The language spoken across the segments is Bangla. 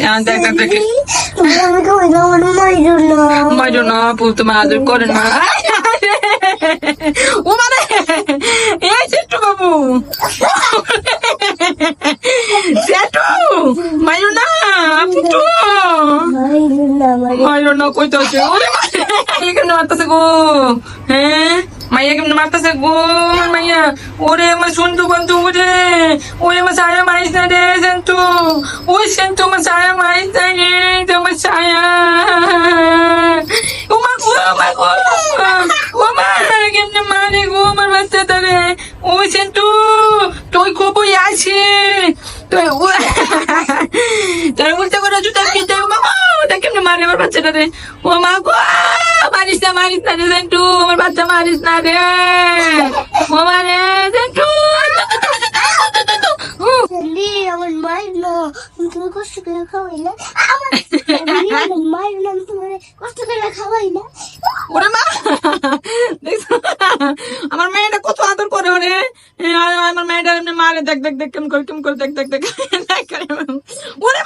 আহ, দেখ না আপু তোমার আদর করে না ও মানে এই সেটু বাবু। সেটু মাইরো না আপু তো। মাইরো না আমার মাইরো না কই তো আছে ওরে কেমনে মারতেছে গো? হ্যাঁ? মাইয়া কেমনে মারতেছে গো? মাইয়া ওরে আমার সুন্দর বন্ধু ওরে ওরে আমার ছায়া মারিস না রে। ওই সেন্টু আমার ছায়া মারিস না রে তো আমার ছায়া ও মা গো ও মা গো ও মা কেমনে মারে আমার বাচ্চাটা রে ওই সেন্টু তুই কবই আছে তুই তোর উল্টা করে জুতা পিঠে ও মা গো, ওটা কেমনে মারে আমার বাচ্চাটা রে ও মা গো মারিস না মারিস না রে সেন্টু আমার বাচ্চা মারিস না রে ও মা রে সেন্টু কষ্ট ওরে মা! আমার মেয়েটা কত আদর করে ওরে। আমার মেয়েটা এমনি মারে, দেখ দেখ দেখ, কেমন করে কেমন করে, দেখ দেখ দেখ। ওরে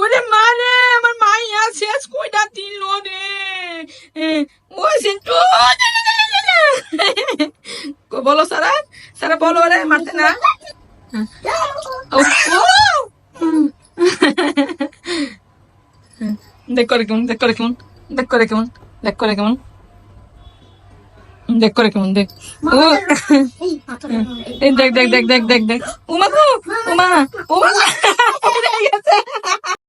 ওরে মা রে, আমার মাইয়া শেষ কইটা দিল রে। বলো সারা সারা বলো রে মারতে না। দেখ করে কেমন দেখ করে কেমন দেখ করে কেমন দেখ করে কেমন। দেখ করে কেমন দেখ। ও! এই পাথর এই দেখ দেখ দেখ দেখ দেখ দেখ। উমা উমা উমা।